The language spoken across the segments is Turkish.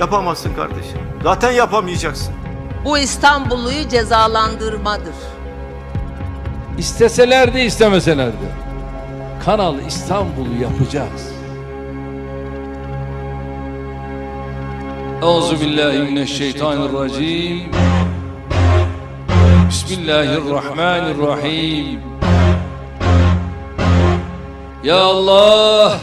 Yapamazsın kardeşim. Zaten yapamayacaksın. Bu İstanbulluyu cezalandırmadır. İsteseler de istemeseler de Kanal İstanbul'u yapacağız. Euzu billahi mineşşeytanirracim. Bismillahirrahmanirrahim. Ya Allah.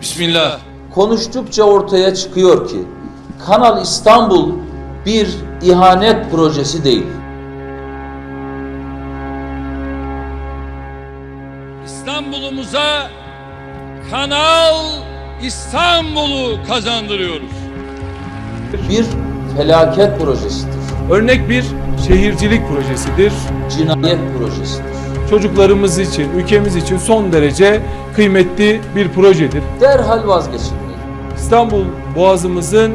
Bismillah. konuştukça ortaya çıkıyor ki Kanal İstanbul bir ihanet projesi değil. İstanbul'umuza Kanal İstanbul'u kazandırıyoruz. Bir felaket projesidir. Örnek bir şehircilik projesidir. Cinayet projesidir. Çocuklarımız için, ülkemiz için son derece kıymetli bir projedir. Derhal vazgeçilmeli. İstanbul Boğazımızın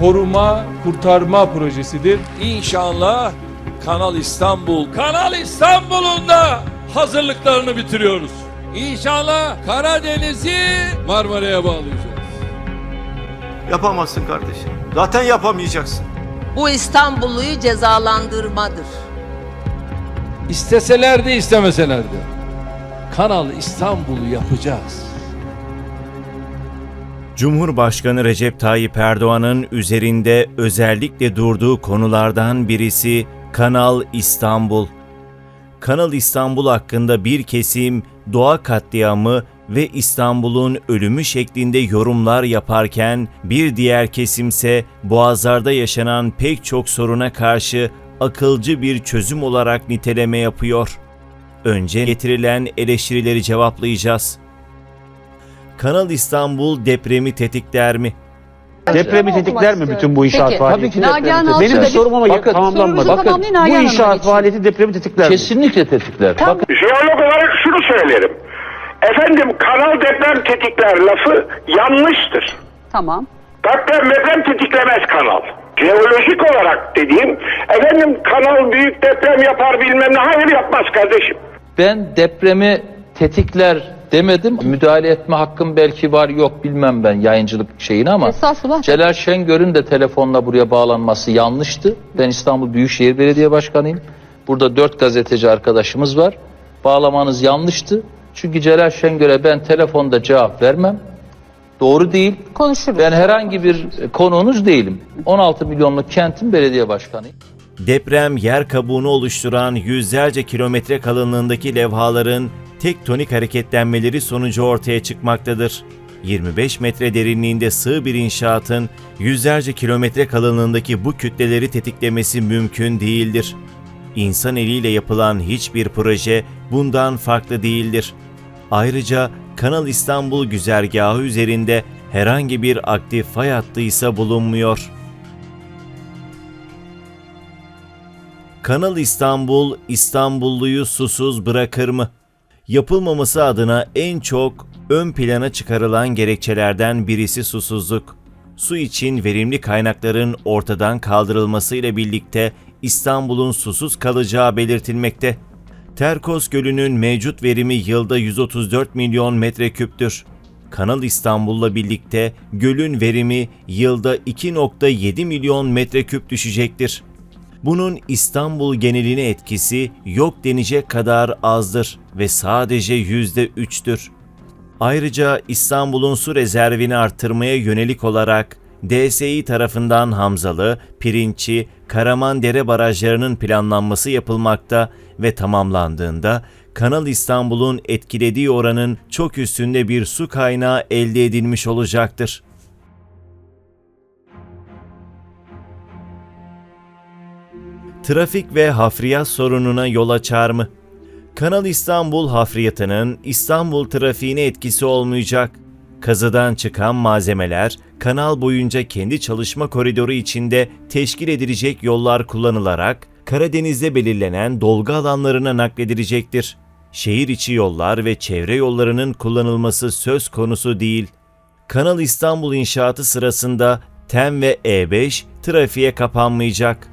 koruma, kurtarma projesidir. İnşallah Kanal İstanbul, Kanal İstanbul'un da hazırlıklarını bitiriyoruz. İnşallah Karadeniz'i Marmara'ya bağlayacağız. Yapamazsın kardeşim. Zaten yapamayacaksın. Bu İstanbulluyu cezalandırmadır. İsteseler de istemeseler de Kanal İstanbul'u yapacağız. Cumhurbaşkanı Recep Tayyip Erdoğan'ın üzerinde özellikle durduğu konulardan birisi Kanal İstanbul. Kanal İstanbul hakkında bir kesim doğa katliamı ve İstanbul'un ölümü şeklinde yorumlar yaparken bir diğer kesimse boğazlarda yaşanan pek çok soruna karşı akılcı bir çözüm olarak niteleme yapıyor. Önce getirilen eleştirileri cevaplayacağız. Kanal İstanbul depremi tetikler mi? Depremi tetikler mi bütün bu inşaat Peki. faaliyeti? Tabii ki depremi Nagihan tetikler. Alçı Benim bir sorum ama Bakın, tamamlanmadı. sorunuzu Bakın tamamlayın, bu Nagihan Hanım'a inşaat geçin. faaliyeti depremi tetikler mi? Kesinlikle tetikler. Bakın Jeolog olarak şunu söylerim. Efendim kanal deprem tetikler lafı yanlıştır. Tamam. Deprem deprem tetiklemez kanal. Jeolojik olarak dediğim efendim kanal büyük deprem yapar bilmem ne. Hayır yapmaz kardeşim. ben depremi tetikler demedim. Müdahale etme hakkım belki var yok bilmem ben yayıncılık şeyini ama Estağfurullah. Celal Şengör'ün de telefonla buraya bağlanması yanlıştı. Ben İstanbul Büyükşehir Belediye Başkanıyım. Burada dört gazeteci arkadaşımız var. Bağlamanız yanlıştı. Çünkü Celal Şengör'e ben telefonda cevap vermem. Doğru değil. Konuşuruz. Ben herhangi bir konuğunuz değilim. 16 milyonluk kentin belediye başkanıyım. Deprem yer kabuğunu oluşturan yüzlerce kilometre kalınlığındaki levhaların tektonik hareketlenmeleri sonucu ortaya çıkmaktadır. 25 metre derinliğinde sığ bir inşaatın yüzlerce kilometre kalınlığındaki bu kütleleri tetiklemesi mümkün değildir. İnsan eliyle yapılan hiçbir proje bundan farklı değildir. Ayrıca Kanal İstanbul güzergahı üzerinde herhangi bir aktif fay hattı ise bulunmuyor. Kanal İstanbul, İstanbulluyu susuz bırakır mı? Yapılmaması adına en çok ön plana çıkarılan gerekçelerden birisi susuzluk. Su için verimli kaynakların ortadan kaldırılmasıyla birlikte İstanbul'un susuz kalacağı belirtilmekte. Terkos Gölü'nün mevcut verimi yılda 134 milyon metreküptür. Kanal İstanbul'la birlikte gölün verimi yılda 2.7 milyon metreküp düşecektir. Bunun İstanbul geneline etkisi yok denecek kadar azdır ve sadece yüzde üçtür. Ayrıca İstanbul'un su rezervini arttırmaya yönelik olarak DSİ tarafından Hamzalı, Pirinçi, Karamandere barajlarının planlanması yapılmakta ve tamamlandığında Kanal İstanbul'un etkilediği oranın çok üstünde bir su kaynağı elde edilmiş olacaktır. Trafik ve hafriyat sorununa yol açar mı? Kanal İstanbul hafriyatının İstanbul trafiğine etkisi olmayacak. Kazıdan çıkan malzemeler kanal boyunca kendi çalışma koridoru içinde teşkil edilecek yollar kullanılarak Karadeniz'de belirlenen dolgu alanlarına nakledilecektir. Şehir içi yollar ve çevre yollarının kullanılması söz konusu değil. Kanal İstanbul inşaatı sırasında TEM ve E5 trafiğe kapanmayacak.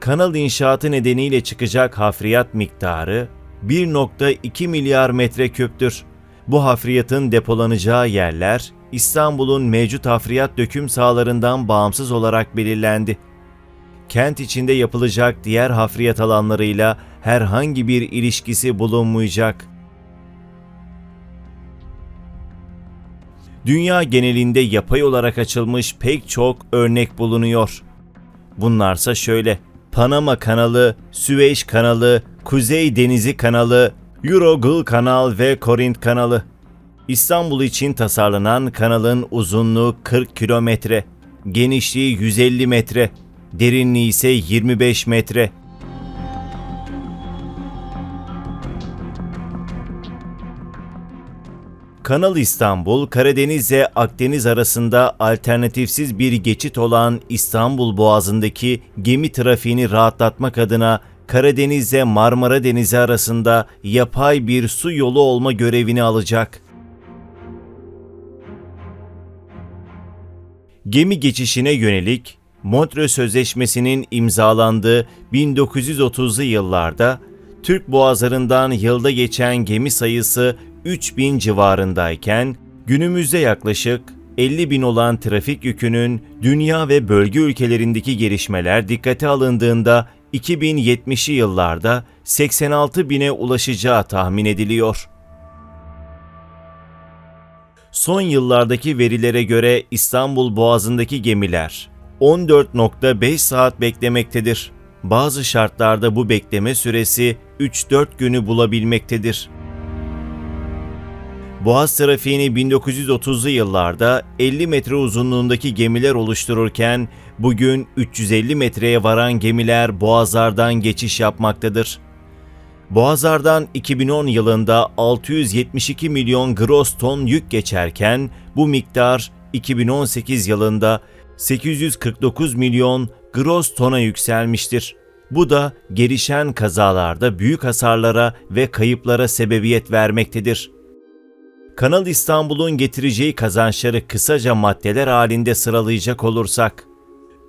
Kanal inşaatı nedeniyle çıkacak hafriyat miktarı 1.2 milyar metreküptür. Bu hafriyatın depolanacağı yerler İstanbul'un mevcut hafriyat döküm sahalarından bağımsız olarak belirlendi. Kent içinde yapılacak diğer hafriyat alanlarıyla herhangi bir ilişkisi bulunmayacak. Dünya genelinde yapay olarak açılmış pek çok örnek bulunuyor. Bunlarsa şöyle: Panama Kanalı, Süveyş Kanalı, Kuzey Denizi Kanalı, Eurogul Kanal ve Korint Kanalı. İstanbul için tasarlanan kanalın uzunluğu 40 kilometre, genişliği 150 metre, derinliği ise 25 metre. Kanal İstanbul, Karadeniz ve Akdeniz arasında alternatifsiz bir geçit olan İstanbul Boğazı'ndaki gemi trafiğini rahatlatmak adına Karadeniz ve Marmara Denizi arasında yapay bir su yolu olma görevini alacak. Gemi geçişine yönelik Montreux Sözleşmesi'nin imzalandığı 1930'lu yıllarda Türk boğazlarından yılda geçen gemi sayısı 3000 civarındayken günümüzde yaklaşık 50 bin olan trafik yükünün dünya ve bölge ülkelerindeki gelişmeler dikkate alındığında 2070'li yıllarda 86 bine ulaşacağı tahmin ediliyor. Son yıllardaki verilere göre İstanbul Boğazı'ndaki gemiler 14.5 saat beklemektedir. Bazı şartlarda bu bekleme süresi 3-4 günü bulabilmektedir. Boğaz trafiğini 1930'lu yıllarda 50 metre uzunluğundaki gemiler oluştururken bugün 350 metreye varan gemiler boğazlardan geçiş yapmaktadır. Boğazlardan 2010 yılında 672 milyon gross ton yük geçerken bu miktar 2018 yılında 849 milyon gross tona yükselmiştir. Bu da gelişen kazalarda büyük hasarlara ve kayıplara sebebiyet vermektedir. Kanal İstanbul'un getireceği kazançları kısaca maddeler halinde sıralayacak olursak,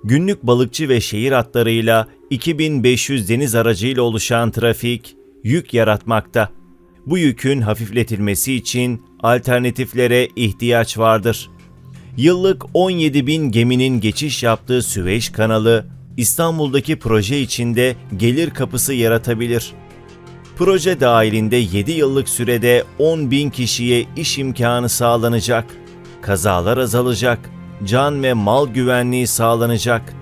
günlük balıkçı ve şehir hatlarıyla 2500 deniz aracıyla oluşan trafik yük yaratmakta. Bu yükün hafifletilmesi için alternatiflere ihtiyaç vardır. Yıllık 17 bin geminin geçiş yaptığı Süveyş kanalı, İstanbul'daki proje içinde gelir kapısı yaratabilir. Proje dahilinde 7 yıllık sürede 10 bin kişiye iş imkanı sağlanacak. Kazalar azalacak, can ve mal güvenliği sağlanacak.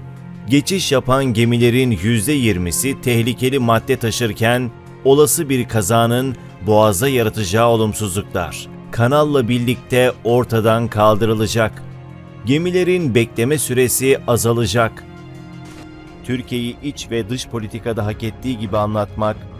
Geçiş yapan gemilerin %20'si tehlikeli madde taşırken olası bir kazanın boğaza yaratacağı olumsuzluklar kanalla birlikte ortadan kaldırılacak. Gemilerin bekleme süresi azalacak. Türkiye'yi iç ve dış politikada hak ettiği gibi anlatmak